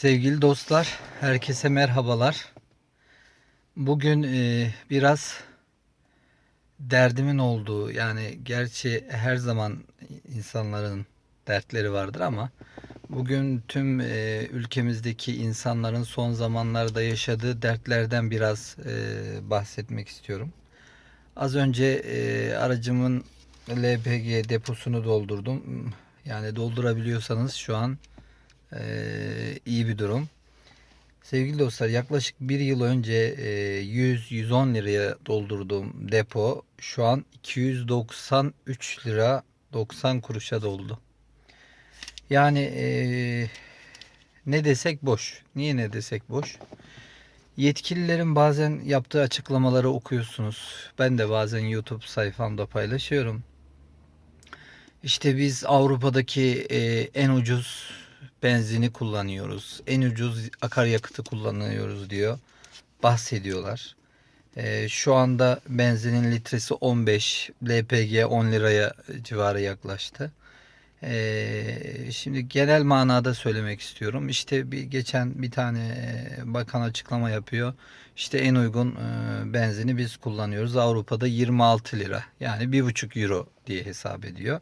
Sevgili dostlar, herkese merhabalar. Bugün e, biraz derdimin olduğu, yani gerçi her zaman insanların dertleri vardır ama bugün tüm e, ülkemizdeki insanların son zamanlarda yaşadığı dertlerden biraz e, bahsetmek istiyorum. Az önce e, aracımın LPG deposunu doldurdum. Yani doldurabiliyorsanız şu an ee, iyi bir durum. Sevgili dostlar yaklaşık bir yıl önce e, 100-110 liraya doldurduğum depo şu an 293 lira 90 kuruşa doldu. Yani ne desek boş. Niye ne desek boş? Yetkililerin bazen yaptığı açıklamaları okuyorsunuz. Ben de bazen YouTube sayfamda paylaşıyorum. İşte biz Avrupa'daki en ucuz benzini kullanıyoruz. En ucuz akaryakıtı kullanıyoruz diyor. Bahsediyorlar. Ee, şu anda benzinin litresi 15, LPG 10 liraya civarı yaklaştı. Ee, şimdi genel manada söylemek istiyorum. İşte bir geçen bir tane e, bakan açıklama yapıyor. İşte en uygun e, benzini biz kullanıyoruz. Avrupa'da 26 lira. Yani 1,5 euro diye hesap ediyor.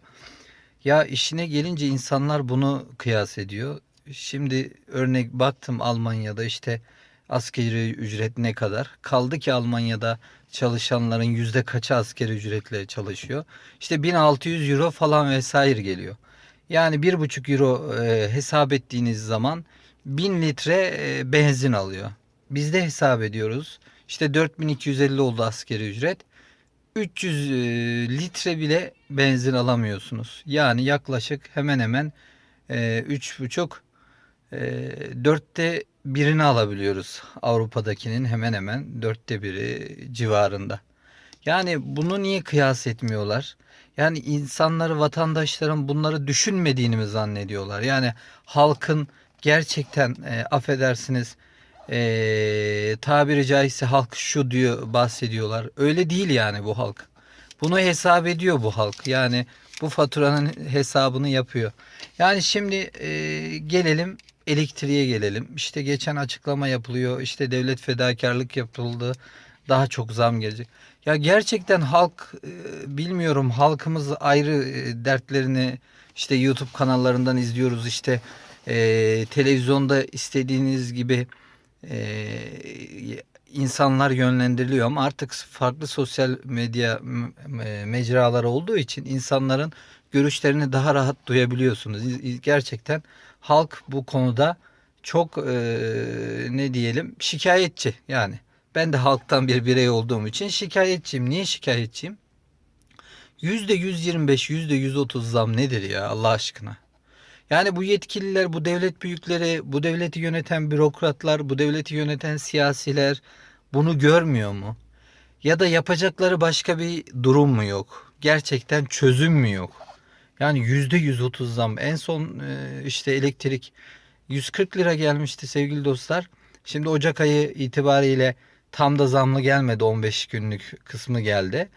Ya işine gelince insanlar bunu kıyas ediyor. Şimdi örnek baktım Almanya'da işte askeri ücret ne kadar? Kaldı ki Almanya'da çalışanların yüzde kaçı askeri ücretle çalışıyor? İşte 1600 euro falan vesaire geliyor. Yani bir buçuk euro e, hesap ettiğiniz zaman 1000 litre e, benzin alıyor. Biz de hesap ediyoruz. İşte 4250 oldu askeri ücret. 300 e, litre bile benzin alamıyorsunuz. Yani yaklaşık hemen hemen e, 3,5 e, dörtte birini alabiliyoruz. Avrupa'dakinin hemen hemen dörtte biri civarında. Yani bunu niye kıyas etmiyorlar? Yani insanları, vatandaşların bunları düşünmediğini mi zannediyorlar? Yani halkın gerçekten e, affedersiniz e, tabiri caizse halk şu diyor bahsediyorlar. Öyle değil yani bu halk. Bunu hesap ediyor bu halk. Yani bu faturanın hesabını yapıyor. Yani şimdi e, gelelim elektriğe gelelim. İşte geçen açıklama yapılıyor. İşte devlet fedakarlık yapıldı. Daha çok zam gelecek. Ya gerçekten halk e, bilmiyorum halkımız ayrı e, dertlerini işte YouTube kanallarından izliyoruz. İşte e, televizyonda istediğiniz gibi e, insanlar yönlendiriliyor ama artık farklı sosyal medya mecraları olduğu için insanların görüşlerini daha rahat duyabiliyorsunuz. Gerçekten halk bu konuda çok e, ne diyelim şikayetçi yani. Ben de halktan bir birey olduğum için şikayetçiyim. Niye şikayetçiyim? %125, %130 zam nedir ya Allah aşkına? Yani bu yetkililer, bu devlet büyükleri, bu devleti yöneten bürokratlar, bu devleti yöneten siyasiler bunu görmüyor mu? Ya da yapacakları başka bir durum mu yok? Gerçekten çözüm mü yok? Yani yüzde yüz otuz zam. En son e, işte elektrik 140 lira gelmişti sevgili dostlar. Şimdi Ocak ayı itibariyle tam da zamlı gelmedi 15 günlük kısmı geldi.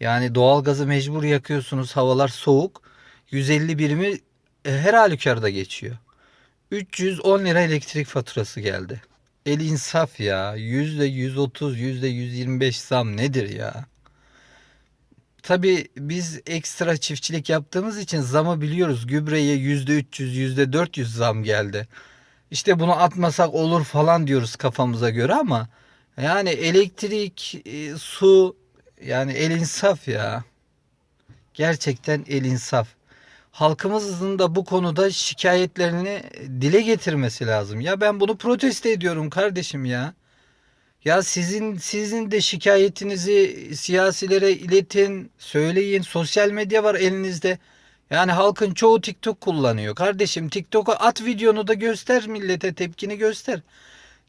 Yani doğalgazı mecbur yakıyorsunuz havalar soğuk. 150 birimi her halükarda geçiyor. 310 lira elektrik faturası geldi. El insaf ya. Yüzde 130, yüzde 125 zam nedir ya? Tabi biz ekstra çiftçilik yaptığımız için zamı biliyoruz. Gübreye yüzde 300, yüzde 400 zam geldi. İşte bunu atmasak olur falan diyoruz kafamıza göre ama yani elektrik, e, su yani el insaf ya. Gerçekten el insaf halkımızın da bu konuda şikayetlerini dile getirmesi lazım. Ya ben bunu protesto ediyorum kardeşim ya. Ya sizin sizin de şikayetinizi siyasilere iletin, söyleyin. Sosyal medya var elinizde. Yani halkın çoğu TikTok kullanıyor. Kardeşim TikTok'a at videonu da göster millete tepkini göster.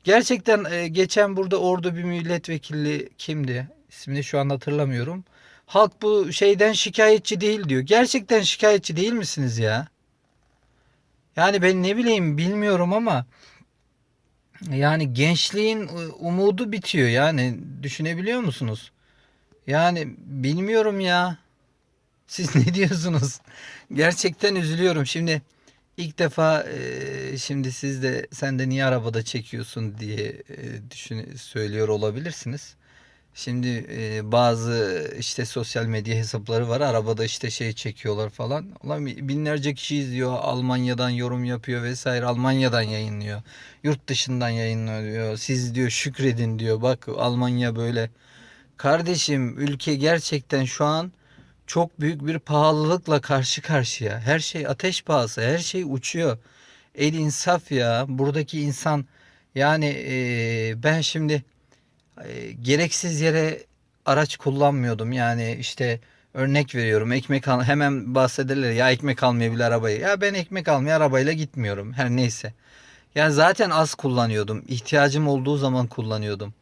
Gerçekten e, geçen burada ordu bir milletvekili kimdi? İsmini şu an hatırlamıyorum. Halk bu şeyden şikayetçi değil diyor. Gerçekten şikayetçi değil misiniz ya? Yani ben ne bileyim bilmiyorum ama yani gençliğin umudu bitiyor yani düşünebiliyor musunuz? Yani bilmiyorum ya. Siz ne diyorsunuz? Gerçekten üzülüyorum. Şimdi İlk defa e, şimdi siz de sen de niye arabada çekiyorsun diye e, düşün söylüyor olabilirsiniz. Şimdi e, bazı işte sosyal medya hesapları var. Arabada işte şey çekiyorlar falan. Ulan binlerce kişi izliyor. Almanya'dan yorum yapıyor vesaire. Almanya'dan yayınlıyor. Yurt dışından yayınlıyor. Siz diyor şükredin diyor. Bak Almanya böyle. Kardeşim ülke gerçekten şu an çok büyük bir pahalılıkla karşı karşıya. Her şey ateş pahası, her şey uçuyor. El insaf ya. Buradaki insan yani e, ben şimdi e, gereksiz yere araç kullanmıyordum. Yani işte örnek veriyorum ekmek al hemen bahsederler ya ekmek almaya bile arabayı. Ya ben ekmek almaya arabayla gitmiyorum. Her neyse. Yani zaten az kullanıyordum. İhtiyacım olduğu zaman kullanıyordum.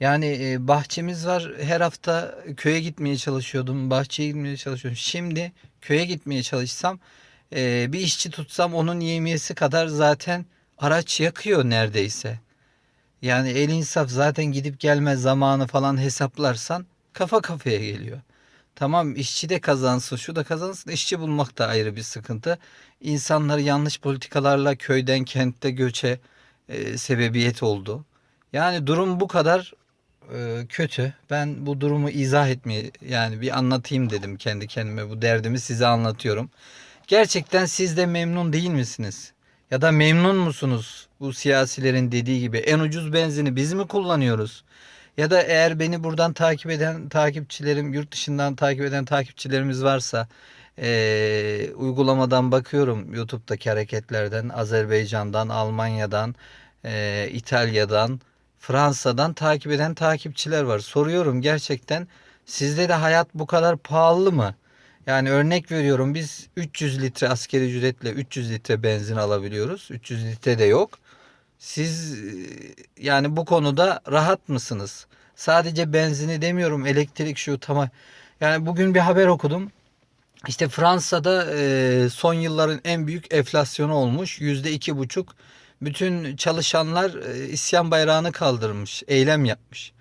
Yani e, bahçemiz var. Her hafta köye gitmeye çalışıyordum. Bahçeye gitmeye çalışıyordum. Şimdi köye gitmeye çalışsam e, bir işçi tutsam onun yemiyesi kadar zaten araç yakıyor neredeyse. Yani el insaf zaten gidip gelme zamanı falan hesaplarsan kafa kafaya geliyor. Tamam işçi de kazansın, şu da kazansın. İşçi bulmak da ayrı bir sıkıntı. İnsanları yanlış politikalarla köyden kentte göçe e, sebebiyet oldu. Yani durum bu kadar e, kötü. Ben bu durumu izah etmeye yani bir anlatayım dedim kendi kendime. Bu derdimi size anlatıyorum. Gerçekten siz de memnun değil misiniz? Ya da memnun musunuz bu siyasilerin dediği gibi en ucuz benzini biz mi kullanıyoruz? Ya da eğer beni buradan takip eden takipçilerim, yurt dışından takip eden takipçilerimiz varsa eee, uygulamadan bakıyorum YouTube'daki hareketlerden, Azerbaycan'dan, Almanya'dan, eee, İtalya'dan, Fransa'dan takip eden takipçiler var. Soruyorum gerçekten sizde de hayat bu kadar pahalı mı? Yani örnek veriyorum biz 300 litre askeri ücretle 300 litre benzin alabiliyoruz. 300 litre de yok. Siz e, yani bu konuda rahat mısınız? Sadece benzini demiyorum elektrik şu tamam. Yani bugün bir haber okudum. İşte Fransa'da e, son yılların en büyük enflasyonu olmuş. Yüzde iki buçuk. Bütün çalışanlar e, isyan bayrağını kaldırmış, eylem yapmış.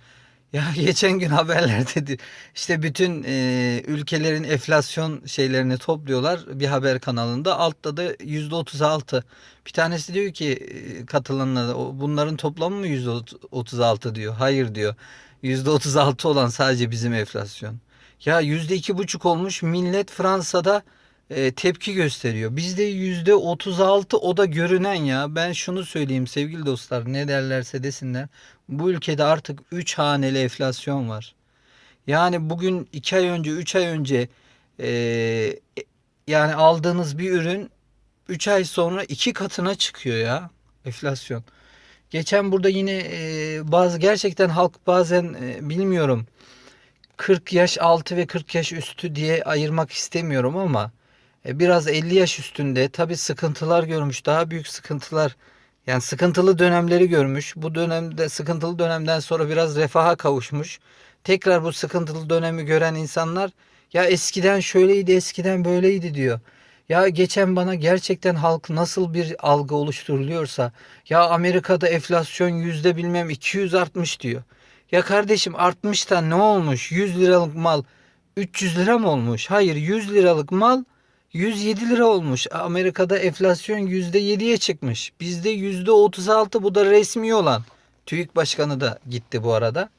Ya geçen gün haberlerde işte bütün e, ülkelerin enflasyon şeylerini topluyorlar bir haber kanalında. Altta da yüzde otuz altı. Bir tanesi diyor ki e, katılanlara "O- bunların toplamı mı yüzde otuz altı diyor. Hayır diyor. Yüzde otuz altı olan sadece bizim enflasyon. Ya yüzde iki buçuk olmuş millet Fransa'da e, tepki gösteriyor. Bizde yüzde otuz altı o da görünen ya. Ben şunu söyleyeyim sevgili dostlar ne derlerse desinler. Bu ülkede artık 3 haneli enflasyon var. Yani bugün 2 ay önce 3 ay önce e, yani aldığınız bir ürün 3 ay sonra 2 katına çıkıyor ya enflasyon. Geçen burada yine e, bazı gerçekten halk bazen e, bilmiyorum 40 yaş altı ve 40 yaş üstü diye ayırmak istemiyorum ama biraz 50 yaş üstünde tabii sıkıntılar görmüş. Daha büyük sıkıntılar yani sıkıntılı dönemleri görmüş. Bu dönemde sıkıntılı dönemden sonra biraz refaha kavuşmuş. Tekrar bu sıkıntılı dönemi gören insanlar ya eskiden şöyleydi, eskiden böyleydi diyor. Ya geçen bana gerçekten halk nasıl bir algı oluşturuluyorsa ya Amerika'da enflasyon yüzde bilmem 200 artmış diyor. Ya kardeşim artmış da ne olmuş? 100 liralık mal 300 lira mı olmuş? Hayır 100 liralık mal 107 lira olmuş. Amerika'da enflasyon %7'ye çıkmış. Bizde %36 bu da resmi olan. TÜİK Başkanı da gitti bu arada.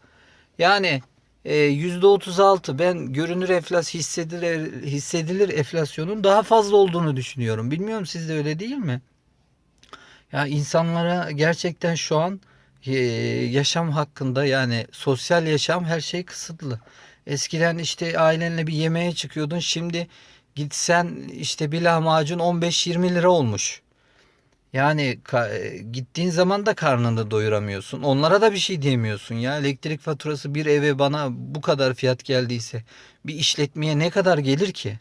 Yani e, %36 ben görünür enflasyon hissedilir, hissedilir enflasyonun daha fazla olduğunu düşünüyorum. Bilmiyorum siz de öyle değil mi? Ya insanlara gerçekten şu an e, yaşam hakkında yani sosyal yaşam her şey kısıtlı. Eskiden işte ailenle bir yemeğe çıkıyordun. Şimdi gitsen işte bir lahmacun 15-20 lira olmuş. Yani e, gittiğin zaman da karnını doyuramıyorsun. Onlara da bir şey diyemiyorsun ya. Elektrik faturası bir eve bana bu kadar fiyat geldiyse bir işletmeye ne kadar gelir ki?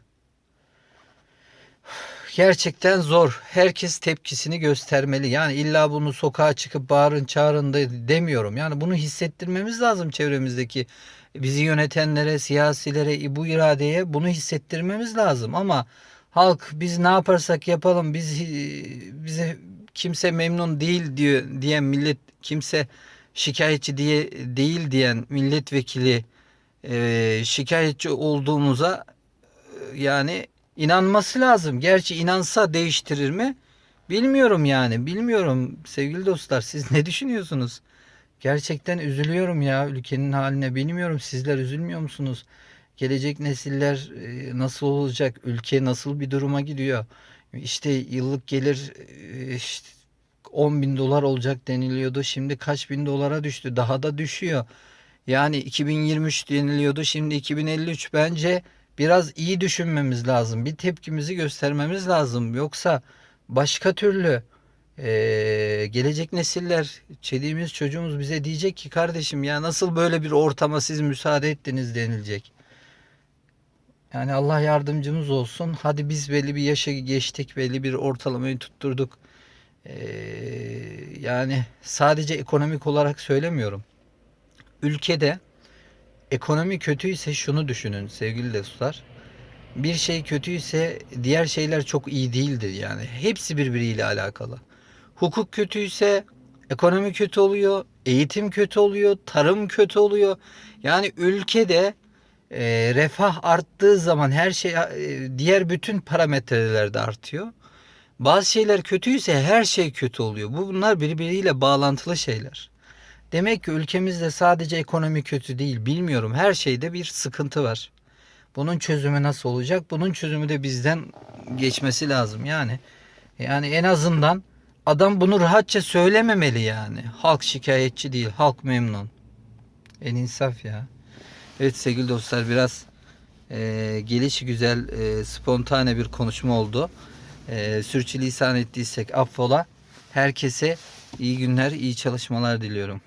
Gerçekten zor. Herkes tepkisini göstermeli. Yani illa bunu sokağa çıkıp bağırın çağırın da demiyorum. Yani bunu hissettirmemiz lazım çevremizdeki bizi yönetenlere, siyasilere, bu iradeye bunu hissettirmemiz lazım. Ama halk biz ne yaparsak yapalım biz bize kimse memnun değil diyor diyen millet kimse şikayetçi diye değil diyen milletvekili e, şikayetçi olduğumuza yani inanması lazım. Gerçi inansa değiştirir mi? Bilmiyorum yani. Bilmiyorum sevgili dostlar. Siz ne düşünüyorsunuz? Gerçekten üzülüyorum ya ülkenin haline. Bilmiyorum sizler üzülmüyor musunuz? Gelecek nesiller e, nasıl olacak? Ülke nasıl bir duruma gidiyor? İşte yıllık gelir e, işte 10 bin dolar olacak deniliyordu. Şimdi kaç bin dolara düştü? Daha da düşüyor. Yani 2023 deniliyordu. Şimdi 2053 bence biraz iyi düşünmemiz lazım. Bir tepkimizi göstermemiz lazım. Yoksa başka türlü eee, gelecek nesiller, çeliğimiz çocuğumuz bize diyecek ki kardeşim ya nasıl böyle bir ortama siz müsaade ettiniz denilecek. Yani Allah yardımcımız olsun. Hadi biz belli bir yaşa geçtik, belli bir ortalamayı tutturduk. Eee, yani sadece ekonomik olarak söylemiyorum. Ülkede ekonomi kötüyse şunu düşünün sevgili dostlar. Bir şey kötüyse diğer şeyler çok iyi değildir yani. Hepsi birbiriyle alakalı. Hukuk kötüyse ekonomi kötü oluyor, eğitim kötü oluyor, tarım kötü oluyor. Yani ülkede e, refah arttığı zaman her şey e, diğer bütün parametreler de artıyor. Bazı şeyler kötüyse her şey kötü oluyor. Bu bunlar birbiriyle bağlantılı şeyler. Demek ki ülkemizde sadece ekonomi kötü değil. Bilmiyorum. Her şeyde bir sıkıntı var. Bunun çözümü nasıl olacak? Bunun çözümü de bizden geçmesi lazım yani. Yani en azından adam bunu rahatça söylememeli yani. Halk şikayetçi değil, halk memnun. En insaf ya. Evet sevgili dostlar biraz e, geliş güzel, e, spontane bir konuşma oldu. E, sürçülisan ettiysek affola. Herkese iyi günler, iyi çalışmalar diliyorum.